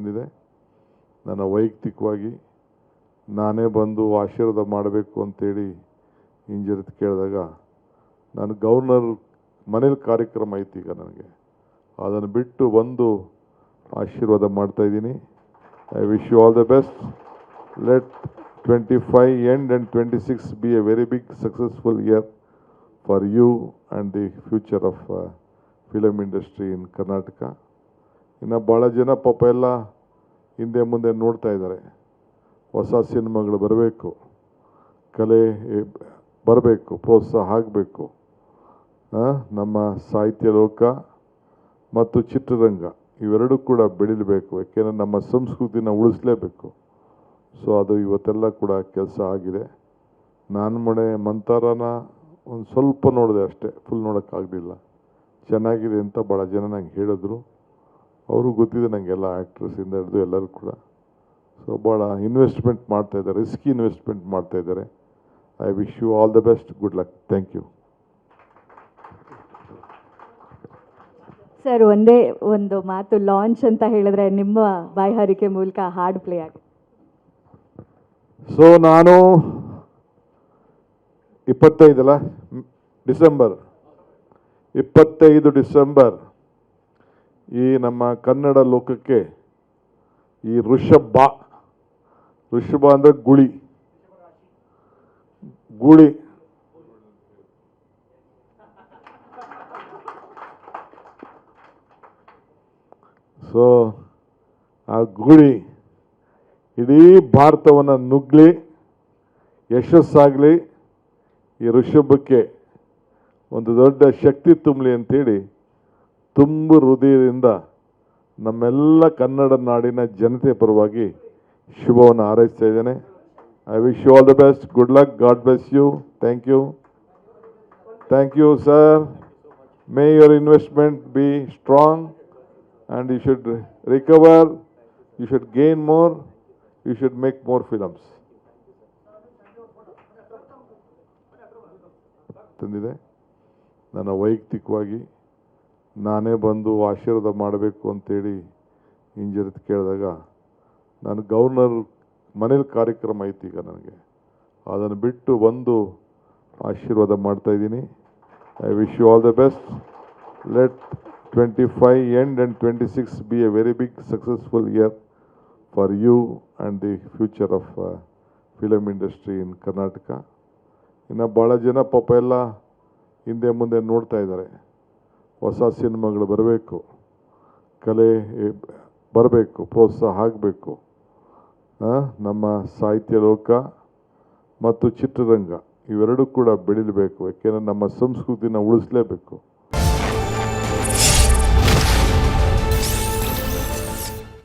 ತಂದಿದೆ ನನ್ನ ವೈಯಕ್ತಿಕವಾಗಿ ನಾನೇ ಬಂದು ಆಶೀರ್ವಾದ ಮಾಡಬೇಕು ಅಂತೇಳಿ ಹಿಂಜರಿತು ಕೇಳಿದಾಗ ನಾನು ಗವರ್ನರ್ ಮನೇಲಿ ಕಾರ್ಯಕ್ರಮ ಐತಿ ಈಗ ನನಗೆ. ಅದನ್ನು ಬಿಟ್ಟು ಬಂದು ಆಶೀರ್ವಾದ ಮಾಡ್ತಾ ಇದ್ದೀನಿ. I wish you all the best let twenty five end and twenty six be a very big successful year for you and the future of film industry in Karnataka ಇನ್ನು ಭಾಳ ಜನ ಪಾಪ ಎಲ್ಲ ಹಿಂದೆ ಮುಂದೆ ನೋಡ್ತಾ ಇದ್ದಾರೆ. ಹೊಸ ಸಿನಿಮಾಗಳು ಬರಬೇಕು. ಕಲೆ ಬರಬೇಕು, ಪ್ರೋತ್ಸಾಹ ಆಗಬೇಕು. ನಮ್ಮ ಸಾಹಿತ್ಯ ಲೋಕ ಮತ್ತು ಚಿತ್ರರಂಗ ಇವೆರಡೂ ಕೂಡ ಬೆಳಿಲಬೇಕು ಯಾಕೆಂದರೆ ನಮ್ಮ ಸಂಸ್ಕೃತಿನ ಉಳಿಸ್ಲೇಬೇಕು. ಸೊ, ಅದು ಇವತ್ತೆಲ್ಲ ಕೂಡ ಕೆಲಸ ಆಗಿದೆ. ನಾನು ಮೊನ್ನೆ ಮಂತಾರನ ಒಂದು ಸ್ವಲ್ಪ ನೋಡಿದೆ ಅಷ್ಟೇ. ಫುಲ್ ನೋಡೋಕ್ಕಾಗಲಿಲ್ಲ. ಚೆನ್ನಾಗಿದೆ ಅಂತ ಭಾಳ ಜನ ನಂಗೆ ಹೇಳಿದ್ರು. ಅವರು ಗೊತ್ತಿದೆ ನನಗೆಲ್ಲ ಆ್ಯಕ್ಟ್ರೆಸ್ಸಿಂದ ಹಿಡಿದು ಎಲ್ಲರೂ ಕೂಡ. ಸೊ ಭಾಳ ಇನ್ವೆಸ್ಟ್ಮೆಂಟ್ ಮಾಡ್ತಾ ಇದ್ದಾರೆ ರಿಸ್ಕಿ ಇನ್ವೆಸ್ಟ್ಮೆಂಟ್ ಮಾಡ್ತಾ ಇದ್ದಾರೆ. I wish you all the best good luck thank you sir ಒಂದೇ ಒಂದು ಮಾತು ಲಾಂಚ್ ಅಂತ ಹೇಳಿದ್ರೆ ನಿಮ್ಮ ಬಾಯ್ಹಾರಿಕೆ ಮೂಲಕ ಹಾರ್ಡ್ ಪ್ಲೇ ಆಗುತ್ತೆ ಸೊ ನಾನು ಇಪ್ಪತ್ತೈದಲ್ಲ ಡಿಸೆಂಬರ್. ಇಪ್ಪತ್ತೈದು ಡಿಸೆಂಬರ್. ಈ ನಮ್ಮ ಕನ್ನಡ ಲೋಕಕ್ಕೆ ಈ ಋಷಭ ಋಷಭ ಅಂದರೆ ಗುಳಿ. ಗುಳಿ. ಸೊ ಆ ಗುಳಿ ಇಡೀ ಭಾರತವನ್ನು ನುಗ್ಲಿ, ಯಶಸ್ಸಾಗಲಿ ಈ ಋಷಭಕ್ಕೆ ಒಂದು ದೊಡ್ಡ ಶಕ್ತಿ ತುಂಬಲಿ ಅಂತೇಳಿ ತುಂಬ ಹೃದಯದಿಂದ ನಮ್ಮೆಲ್ಲ ಕನ್ನಡ ನಾಡಿನ ಜನತೆ ಪರವಾಗಿ ಶುಭವನ್ನು ಹಾರೈಸ್ತಾ ಇದ್ದೇನೆ. I wish you all the best good luck God bless you thank you thank you sir may your investment be strong and you should recover you should gain more you should make more films ತಂದಿದೆ. ನನ್ನ ವೈಯಕ್ತಿಕವಾಗಿ ನಾನೇ ಬಂದು ಆಶೀರ್ವಾದ ಮಾಡಬೇಕು ಅಂತೇಳಿ ಹಿಂಜರಿತು ಕೇಳಿದಾಗ ನಾನು ಗವರ್ನರ್ ಮನೇಲಿ ಕಾರ್ಯಕ್ರಮ ಐತಿ ಈಗ ನನಗೆ. ಅದನ್ನು ಬಿಟ್ಟು ಬಂದು ಆಶೀರ್ವಾದ ಮಾಡ್ತಾ ಇದ್ದೀನಿ. I wish you all the best let twenty five end and twenty six be a very big successful year for you and the future of film industry in Karnataka ಇನ್ನು ಭಾಳ ಜನ ಪಾಪ ಎಲ್ಲ ಹಿಂದೆ ಮುಂದೆ ನೋಡ್ತಾ ಇದ್ದಾರೆ. ಹೊಸ ಸಿನಿಮಾಗಳು ಬರಬೇಕು. ಕಲೆ ಬರಬೇಕು, ಪ್ರೋತ್ಸಾಹ ಆಗಬೇಕು. ನಮ್ಮ ಸಾಹಿತ್ಯ ಲೋಕ ಮತ್ತು ಚಿತ್ರರಂಗ ಇವೆರಡೂ ಕೂಡ ಬೆಳಿಲಬೇಕು ಯಾಕೆಂದರೆ ನಮ್ಮ ಸಂಸ್ಕೃತಿನ ಉಳಿಸ್ಲೇಬೇಕು.